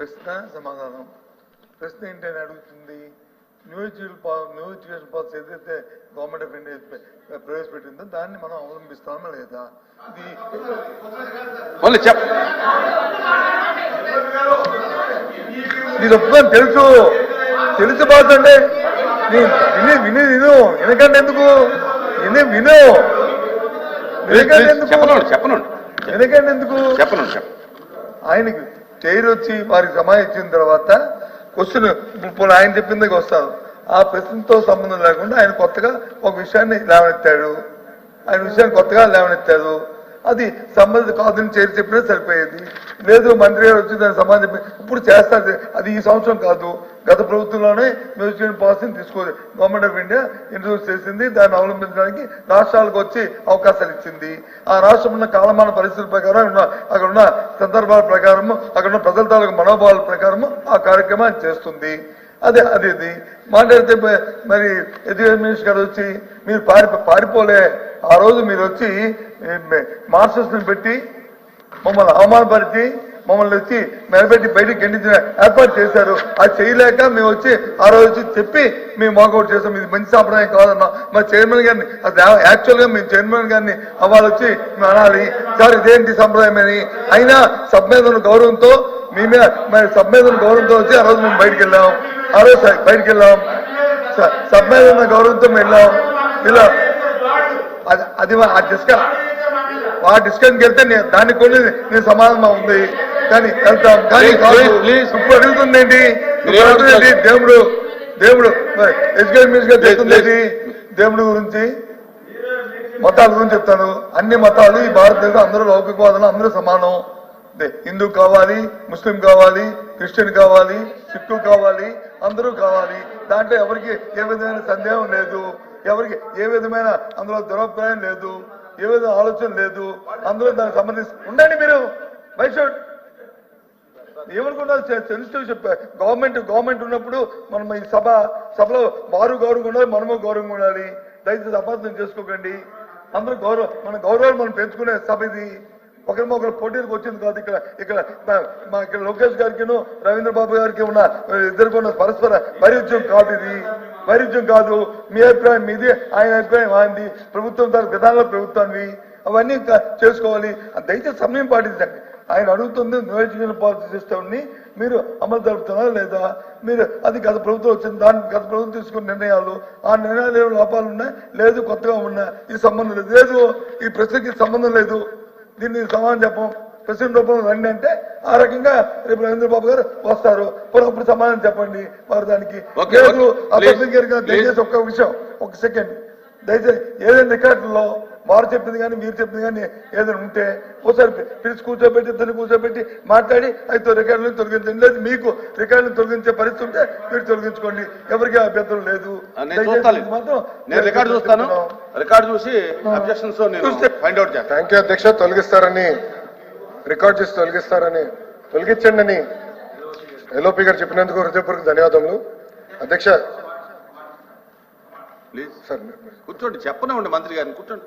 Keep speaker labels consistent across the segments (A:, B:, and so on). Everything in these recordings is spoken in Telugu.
A: ప్రశ్న సమాధానం. ప్రశ్న ఏంటని అడుగుతుంది? న్యూ ఎడ్యుకేషన్ పా- న్యూ ఎడ్యుకేషన్ పాలసీ ఏదైతే గవర్నమెంట్ ఆఫ్ ఇండియా ప్ర- ప్రవేశపెట్టిందో దాన్ని మనం అవలంబిస్తామా లేదా? ఇది
B: ఓన్లీ చెప్.
A: ఇది ఒప్పుకొని తెలుసు. తెలుసు బాస్ అంటే నీ విని విని విను. ఎందుకంటే ఎందుకు? విని విను. ఎందుకంటే ఎందుకు? ఎందుకంటే ఎందుకు?
B: చెప్పనండి చెప్ప.
A: ఆయనకి చైర్ వచ్చి వారికి సమాధానం ఇచ్చిన తర్వాత క్వశ్చన్ ఇప్పుడు ఆయన చెప్పింది వస్తాను ఆ ప్రశ్నతో సంబంధం లేకుండా ఆయన కొత్తగా ఒక విషయాన్ని లేవనెత్తాడు. ఆయన విషయాన్ని కొత్తగా లేవనెత్తాడు. అది సంబంధిత కాదని చేరి చెప్పినా సరిపోయేది. లేదు మంత్రి గారు వచ్చి దాని సమాధానం చెప్పి ఇప్పుడు చేస్తారు. అది ఈ సంవత్సరం కాదు. గత ప్రభుత్వంలోనే మ్యూజియం పాలసీని తీసుకోవాలి గవర్నమెంట్ ఆఫ్ ఇండియా ఇంట్రడ్యూస్ చేసింది. దాన్ని అవలంబించడానికి రాష్ట్రాలకు వచ్చి అవకాశాలు ఇచ్చింది. ఆ రాష్ట్రం ఉన్న కాలమాన పరిస్థితుల ప్రకారం అక్కడ ఉన్న సందర్భాల ప్రకారము అక్కడ ఉన్న ప్రజల తాలూకు మనోభావాల ప్రకారము ఆ కార్యక్రమాన్ని చేస్తుంది. అదే అది ఇది. మాట్లాడితే మరి ఎడ్యుకేషన్ మినిస్టర్ గారు వచ్చి మీరు పారి పారిపోలే. ఆ రోజు మీరు వచ్చి మాస్టర్స్ని పెట్టి మమ్మల్ని అవమానపరిచి మమ్మల్ని వచ్చి నిలబెట్టి బయటకు గెండించిన ఏర్పాటు చేశారు. అది చేయలేక మేము వచ్చి ఆ రోజు వచ్చి చెప్పి మేము వాకౌట్ చేసాం ఇది మంచి సాంప్రదాయం కాదన్నా. మా చైర్మన్ గారిని అసలు యాక్చువల్గా మేము చైర్మన్ గారిని వాళ్ళు వచ్చి మేము అనాలి. సార్ ఇదేంటి సంప్రదాయం అని. అయినా సబ్మేధన గౌరవంతో మీ మీద మరి గౌరవంతో వచ్చి ఆ రోజు మేము బయటకు వెళ్ళాం. ఆ రోజు బయటకు బయటికి వెళ్ళాం. స- గౌరవంతో మేము వెళ్ళాం. ఇలా అది అది మా- ఆ డిస్కస్ ఆ డిస్కషన్కి వెళ్తే నేను దానికి కూడా నేను సమాధానం ఉంది. కానీ వెళ్తాం కానీ? దేవుడు దేవుడు ఎడ్యుకేషన్ మినిస్టర్? దేవుడి గురించి మతాల గురించి చెప్తాను. అన్ని మతాలు ఈ భారతదేశం అందరూ లౌకికవాదులు అందరూ సమానం. హిందూ కావాలి ముస్లిం కావాలి క్రిస్టియన్ కావాలి సిక్కు కావాలి అందరూ కావాలి. దాంట్లో ఎవరికి ఏ విధమైన సందేహం లేదు. ఎవరికి ఏ విధమైన అందులో దురభిప్రాయం లేదు. ఏ విధమైన ఆలోచన లేదు. అందులో దానికి సంబంధించి ఉండండి మీరు. వైషుడ్ ఏమనుకున్నారు సెన్సిటివ్ చెప్పా గవర్నమెంట్ గవర్నమెంట్ ఉన్నప్పుడు మనం ఈ సభ సభలో వారు గౌరవంగా ఉండాలి మనము గౌరవంగా ఉండాలి. దయచేసి అపార్థం చేసుకోకండి. అందరూ గౌరవ మన గౌరవాలు మనం పెంచుకునే సభ ఇది. ఒకరి ఒకరు పోటీలకు వచ్చింది కాదు ఇక్కడ ఇక్కడ మా- ఇక్కడ లోకేష్ గారికి రవీంద్ర బాబు గారికి ఉన్న ఇద్దరికి ఉన్న పరస్పర వైరుధ్యం కాదు ఇది. వైరుధ్యం కాదు. మీ అభిప్రాయం మీది ఆయన అభిప్రాయం ఆయనది. ప్రభుత్వం దాని విధానంలో ప్రభుత్వాన్ని అవన్నీ చేసుకోవాలి. దయచేసి సమయం పాటించండి. ఆయన అడుగుతుంది న్యూ ఎడ్యుకేషన్ పాలసీ సిస్టమ్ని మీరు అమలు జరుపుతున్నారా లేదా? మీరు అది గత ప్రభుత్వం వచ్చింది దాని గత ప్రభుత్వం తీసుకున్న నిర్ణయాలు ఆ నిర్ణయాలు ఏమైనా లోపాలు ఉన్నాయి? లేదు కొత్తగా ఉన్నాయి ఈ సంబంధం లేదు. లేదు ఈ ప్రశ్నకి సంబంధం లేదు. దీన్ని సమాధానం చెప్పం. ప్రెసిడెంట్ రూపంలో రండి అంటే ఆ రకంగా రేపు రవీంద్ర బాబు గారు వస్తారు. అప్పుడు సమాధానం చెప్పండి. వారు దానికి లేదు. ఆ గారికి దయచేసి ఒక్క విషయం ఒక సెకండ్. దయచేసి ఏదైనా రికార్డులో వారు చెప్పింది కానీ మీరు చెప్పింది కానీ ఏదైనా ఉంటే ఒకసారి పిలిచి కూర్చోబెట్టి ఇద్దరిని కూర్చోబెట్టి మాట్లాడి అయితే రికార్డులను తొలగించండి. లేదు మీకు రికార్డులను తొలగించే పరిస్థితి ఉంటే మీరు తొలగించుకోండి. ఎవరికి అభ్యంతరం లేదు.
B: రికార్డు చూస్తాను. రికార్డు చూసి అబ్జెక్షన్స్ నేను ఫైండ్ అవుట్ చేస్తాను.
C: థ్యాంక్ యూ అధ్యక్ష. తొలగిస్తారని రికార్డ్ చేసి తొలగిస్తారని తొలగించండి అని ఎల్ఓపి గారు చెప్పినందుకు హృదయపూర్వక ధన్యవాదములు. అధ్యక్ష.
B: ప్లీజ్
C: సార్
B: కూర్చోండి చెప్పనివ్వండి మంత్రి గారిని కూర్చోండి.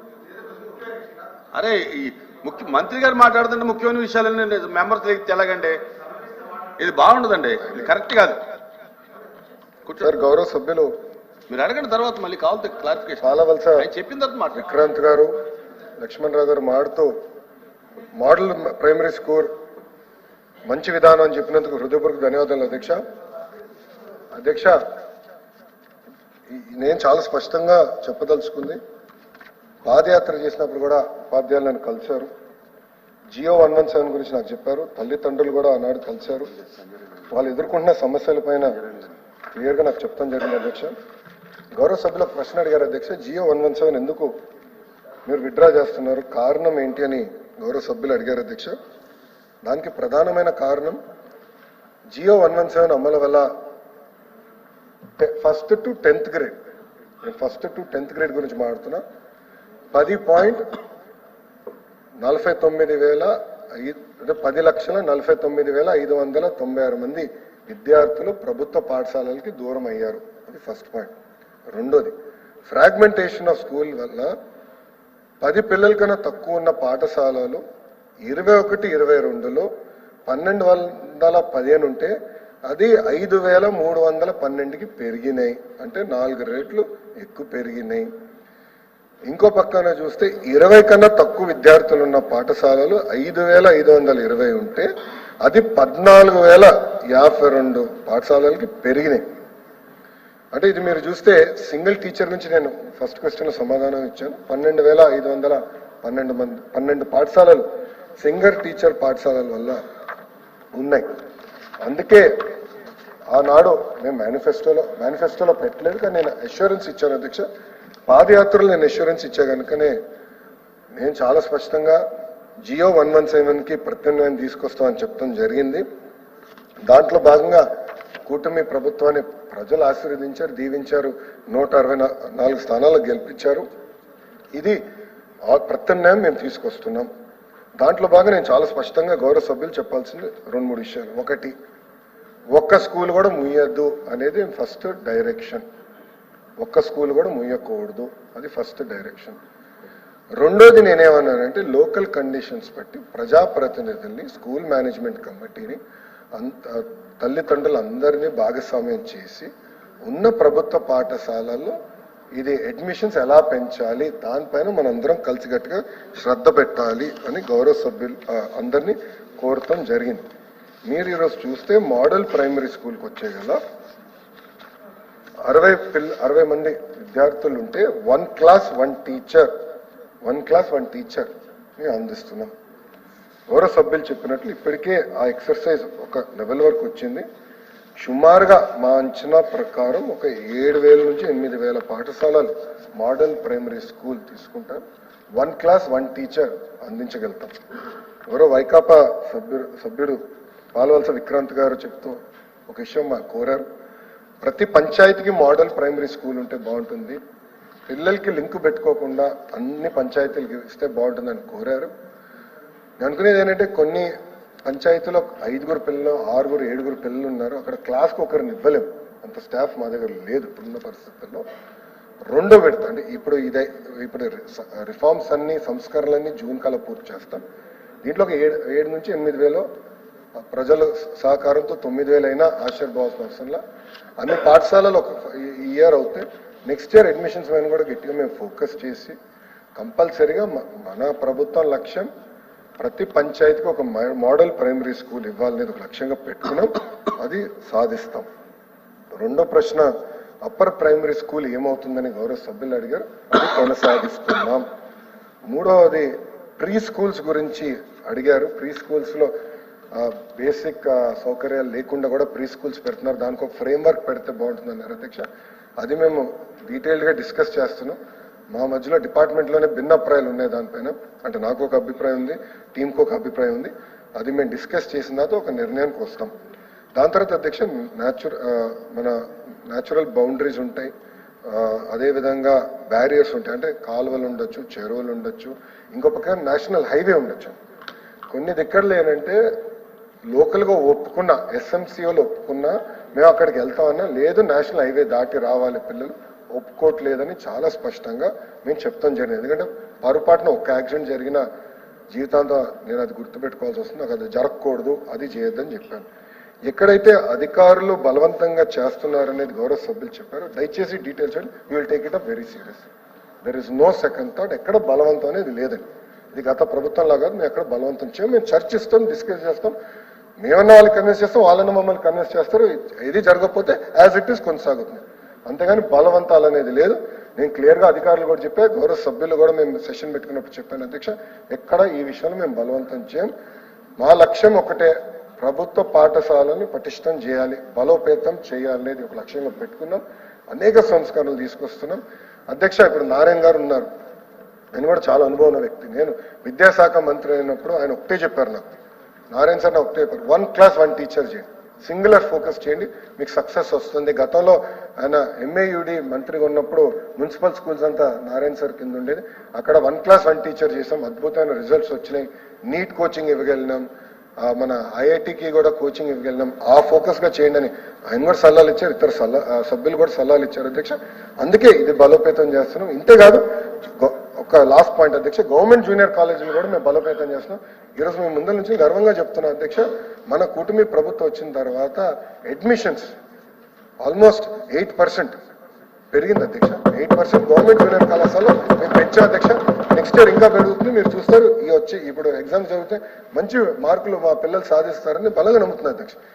B: అరే ఈ ముఖ్య మంత్రి గారు మాట్లాడుతుంటే ముఖ్యమైన విషయాలన్నీ మెంబర్స్ తెలగండి. ఇది బాగుండదండి. ఇది కరెక్ట్ కాదు.
C: సార్ గౌరవ సభ్యులు.
B: మీరు అడగండి తర్వాత మళ్ళీ కావాలి క్లారిఫికేషన్.
C: పాలవలస
B: ఆయన చెప్పిన తర్వాత మాట్లాడు.
C: విక్రాంత్ గారు లక్ష్మణ్ రావు గారు మాడుతూ మోడల్ ప్రైమరీ స్కూల్ మంచి విధానం అని చెప్పినందుకు హృదయపూర్వక ధన్యవాదాలు అధ్యక్ష. అధ్యక్ష నేను చాలా స్పష్టంగా చెప్పదలుచుకుంది. పాదయాత్ర చేసినప్పుడు కూడా ఉపాధ్యాయులు నన్ను కలిశారు. జియో వన్ వన్ సెవెన్ గురించి నాకు చెప్పారు. తల్లిదండ్రులు కూడా ఆనాడు కలిశారు. వాళ్ళు ఎదుర్కొంటున్న సమస్యల పైన క్లియర్గా నాకు చెప్తాం జరిగింది అధ్యక్ష. గౌరవ సభ్యుల ప్రశ్న అడిగారు అధ్యక్ష. జియో వన్ వన్ సెవెన్ ఎందుకు మీరు విత్డ్రా చేస్తున్నారు? కారణం ఏంటి అని గౌరవ సభ్యులు అడిగారు అధ్యక్ష. దానికి ప్రధానమైన కారణం జియో వన్ వన్ సెవెన్ అమలు వల్ల ఫస్ట్ టు టెన్త్ గ్రేడ్. నేను ఫస్ట్ టు టెన్త్ గ్రేడ్ గురించి మాట్లాడుతున్నా. పది పాయింట్ నలభై తొమ్మిది వేల అంటే పది లక్షల నలభై తొమ్మిది వేల ఐదు వందల తొంభై ఆరు మంది విద్యార్థులు ప్రభుత్వ పాఠశాలలకి దూరం అయ్యారు. అది ఫస్ట్ పాయింట్. రెండోది ఫ్రాగ్మెంటేషన్ ఆఫ్ స్కూల్ వల్ల పది పిల్లల కన్నా తక్కువ ఉన్న పాఠశాలలు ఇరవై ఒకటి ఇరవై రెండులో పన్నెండు వందల పదిహేను ఉంటే అది ఐదు వేల మూడు వందల పన్నెండుకి పెరిగినాయి. అంటే నాలుగు రేట్లు ఎక్కువ పెరిగినాయి. ఇంకో పక్కన చూస్తే ఇరవై కన్నా తక్కువ విద్యార్థులు ఉన్న పాఠశాలలు ఐదు వేల ఐదు వందల ఇరవై ఉంటే అది పద్నాలుగు వేల యాభై రెండు పాఠశాలలకి పెరిగినాయి. అంటే ఇది మీరు చూస్తే సింగిల్ టీచర్ నుంచి నేను ఫస్ట్ క్వశ్చన్ సమాధానం ఇచ్చాను. పన్నెండు వేల ఐదు వందల పన్నెండు మంది పన్నెండు పాఠశాలలు సింగిల్ టీచర్ పాఠశాలల వల్ల ఉన్నాయి. అందుకే ఆనాడు మేము మేనిఫెస్టోలో మేనిఫెస్టోలో పెట్టలేదు కానీ నేను అష్యూరెన్స్ ఇచ్చాను అధ్యక్ష. పాదయాత్రలు నేను అష్యూరెన్స్ ఇచ్చా కనుకనే నేను చాలా స్పష్టంగా జియో వన్ వన్ సెవెన్కి ప్రత్యామ్నాయం తీసుకొస్తామని చెప్తాం జరిగింది. దాంట్లో భాగంగా కూటమి ప్రభుత్వాన్ని ప్రజలు ఆశీర్వదించారు దీవించారు నూట అరవై నాలుగు స్థానాలు గెలిపించారు. ఇది ఆ ప్రత్యామ్నాయం మేము తీసుకొస్తున్నాం. దాంట్లో భాగంగా నేను చాలా స్పష్టంగా గౌరవ సభ్యులు చెప్పాల్సింది రెండు మూడు విషయాలు. ఒకటి ఒక్క స్కూల్ కూడా ముయ్యద్దు అనేది ఫస్ట్ డైరెక్షన్. ఒక్క స్కూల్ కూడా ముయ్యకూడదు. అది ఫస్ట్ డైరెక్షన్. రెండోది నేనేమన్నానంటే లోకల్ కండిషన్స్ బట్టి ప్రజాప్రతినిధుల్ని స్కూల్ మేనేజ్మెంట్ కమిటీని అంత తల్లిదండ్రులందరినీ భాగస్వామ్యం చేసి ఉన్న ప్రభుత్వ పాఠశాలల్లో ఇది అడ్మిషన్స్ ఎలా పెంచాలి దానిపైన మనందరం కలిసికట్టుగా శ్రద్ధ పెట్టాలి అని గౌరవ సభ్యులు అందరినీ కోరటం జరిగింది. మీరు ఈరోజు చూస్తే మోడల్ ప్రైమరీ స్కూల్కి వచ్చే కదా అరవై పిల్ల అరవై మంది విద్యార్థులు ఉంటే one class one teacher one class one teacher అందిస్తున్నాం. గౌరవ సభ్యులు చెప్పినట్లు ఇప్పటికే ఆ ఎక్సర్సైజ్ ఒక లెవెల్ వరకు వచ్చింది. సుమారుగా మా అంచనా ప్రకారం ఒక ఏడు వేల నుంచి ఎనిమిది వేల పాఠశాలలు మోడల్ ప్రైమరీ స్కూల్ తీసుకుంటారు వన్ క్లాస్ వన్ టీచర్ అందించగలుగుతాం. గౌరవ వైకాపా సభ్యుడు సభ్యుడు పాలవలస విక్రాంత్ గారు చెప్తూ ఒక విషయం మా కోరారు. ప్రతి పంచాయతీకి మోడల్ ప్రైమరీ స్కూల్ ఉంటే బాగుంటుంది. పిల్లలకి లింక్ పెట్టుకోకుండా అన్ని పంచాయతీలకి ఇస్తే బాగుంటుందని కోరారు. నేను అనుకునేది ఏంటంటే కొన్ని పంచాయతీలో ఐదుగురు పిల్లలు ఆరుగురు ఏడుగురు పిల్లలు ఉన్నారు. అక్కడ క్లాస్కి ఒకరిని ఇవ్వలేము. అంత స్టాఫ్ మా దగ్గర లేదు ఇప్పుడున్న పరిస్థితుల్లో. రెండో విడత అంటే ఇప్పుడు ఇదే ఇప్పుడు రిఫార్మ్స్ అన్ని సంస్కరణలన్నీ జూన్ కల్లా పూర్తి చేస్తాం. దీంట్లో ఒక ఏడు ఏడు నుంచి ఎనిమిది వేలు ప్రజల సహకారంతో తొమ్మిది వేలైనా అయినా బాస్ పర్సన్ల అన్ని పాఠశాలలు ఒక ఇయర్ అవుతే నెక్స్ట్ ఇయర్ అడ్మిషన్స్ పైన కూడా గట్టిగా మేము ఫోకస్ చేసి కంపల్సరీగా మన ప్రభుత్వం లక్ష్యం ప్రతి పంచాయతీకి ఒక మోడల్ ప్రైమరీ స్కూల్ ఇవ్వాలనేది ఒక లక్ష్యంగా పెట్టుకున్నాం. అది సాధిస్తాం. రెండో ప్రశ్న అప్పర్ ప్రైమరీ స్కూల్ ఏమవుతుందని గౌరవ సభ్యులు అడిగారు. అది కొనసాగిస్తున్నాం. మూడవది ప్రీ స్కూల్స్ గురించి అడిగారు. ప్రీ స్కూల్స్లో బేసిక్ సౌకర్యాలు లేకుండా కూడా ప్రీ స్కూల్స్ పెడుతున్నారు. దానికి ఒక ఫ్రేమ్ వర్క్ పెడితే బాగుంటుందన్నారు అధ్యక్ష. అది మేము డీటెయిల్డ్గా డిస్కస్ చేస్తున్నాం. మా మధ్యలో డిపార్ట్మెంట్లోనే భిన్న అభిప్రాయాలు ఉన్నాయి దానిపైన. అంటే నాకు ఒక అభిప్రాయం ఉంది టీంకు ఒక అభిప్రాయం ఉంది. అది మేము డిస్కస్ చేసిన తర్వాత ఒక నిర్ణయానికి వస్తాం. దాని తర్వాత అధ్యక్ష న్యాచురల్ మన న్యాచురల్ బౌండరీస్ ఉంటాయి. అదేవిధంగా బ్యారియర్స్ ఉంటాయి. అంటే కాలువలు ఉండొచ్చు చెరువులు ఉండొచ్చు. ఇంకో పక్క నేషనల్ హైవే ఉండొచ్చు. కొన్ని దిక్కర్లు ఏంటంటే లోకల్గా ఒప్పుకున్న ఎస్ఎంసీఓలు ఒప్పుకున్నా మేము అక్కడికి వెళ్తామన్నా లేదు నేషనల్ హైవే దాటి రావాలి పిల్లలు ఒప్పుకోవట్లేదని చాలా స్పష్టంగా మేము చెప్తాం జరిగింది. ఎందుకంటే పొరపాటున ఒక్క యాక్సిడెంట్ జరిగిన జీవితాంతం నేను అది గుర్తుపెట్టుకోవాల్సి వస్తుంది. నాకు అది జరగకూడదు అది చేయొద్దని చెప్పాను. ఎక్కడైతే అధికారులు బలవంతంగా చేస్తున్నారనేది గౌరవ సభ్యులు చెప్పారు దయచేసి details you will take it up very serious there is no second thought ఎక్కడ బలవంతం అనేది లేదండి. ఇది గత ప్రభుత్వంలో కాదు మేము ఎక్కడ బలవంతం చేయం మేము చర్చిస్తాం డిస్కస్ చేస్తాం. మేమన్నా వాళ్ళు కన్విన్స్ చేస్తాం వాళ్ళని మమ్మల్ని కన్విన్స్ చేస్తారు. ఇది జరగకపోతే యాజ్ ఇట్ ఈస్ కొనసాగుతుంది. అంతేగాని బలవంతాలు అనేది లేదు. నేను క్లియర్గా అధికారులు కూడా చెప్పా గౌరవ సభ్యులు కూడా మేము సెషన్ పెట్టుకున్నప్పుడు చెప్పాను అధ్యక్ష ఎక్కడ ఈ విషయంలో మేము బలవంతం చేయం. మా లక్ష్యం ఒకటే ప్రభుత్వ పాఠశాలని పటిష్టం చేయాలి బలోపేతం చేయాలి అనేది ఒక లక్ష్యంగా పెట్టుకున్నాం. అనేక సంస్కరణలు తీసుకొస్తున్నాం. అధ్యక్ష ఇప్పుడు నారాయణ గారు ఉన్నారు. నేను కూడా చాలా అనుభవం ఉన్న వ్యక్తి. నేను విద్యాశాఖ మంత్రి అయినప్పుడు ఆయన ఒకటే చెప్పారు నాకు. నారాయణ సార్ నాకు paper one class one teacher చేయండి. సింగులర్ ఫోకస్ చేయండి. మీకు సక్సెస్ వస్తుంది. గతంలో ఆయన ఎంఏయుడి మంత్రిగా ఉన్నప్పుడు మున్సిపల్ స్కూల్స్ అంతా నారాయణ సార్ కింద ఉండేది. అక్కడ వన్ క్లాస్ వన్ టీచర్ చేసాం. అద్భుతమైన రిజల్ట్స్ వచ్చినాయి. నీట్ కోచింగ్ ఇవ్వగలిగినాం. ఆ, మన ఐఐటికి కూడా కోచింగ్ ఇవ్వగలిగినాం. ఆ ఫోకస్గా చేయండి అని ఆయన కూడా సలహాలు ఇచ్చారు. ఇతర సలహా సభ్యులు కూడా సలహాలు ఇచ్చారు అధ్యక్ష. అందుకే ఇది బలోపేతం చేస్తున్నాం. ఇంతే కాదు ఒక లాస్ట్ పాయింట్ అధ్యక్ష గవర్నమెంట్ జూనియర్ కాలేజీలు కూడా మేము బలోపేతం చేస్తున్నాం. ఈరోజు మేము ముందు నుంచి గర్వంగా చెప్తున్నాం అధ్యక్ష మన కూటమి ప్రభుత్వం వచ్చిన తర్వాత అడ్మిషన్స్ ఆల్మోస్ట్ ఎయిట్ పర్సెంట్ పెరిగింది అధ్యక్ష. ఎయిట్ పర్సెంట్ గవర్నమెంట్ జూనియర్ కళాశాలలో మేము పెంచాం అధ్యక్ష. నెక్స్ట్ ఇయర్ ఇంకా పెరుగుతుంది. మీరు చూస్తారు ఈ వచ్చి ఇప్పుడు ఎగ్జామ్స్ జరిగితే మంచి మార్కులు మా పిల్లలు సాధిస్తారని బలంగా నమ్ముతున్నారు అధ్యక్ష.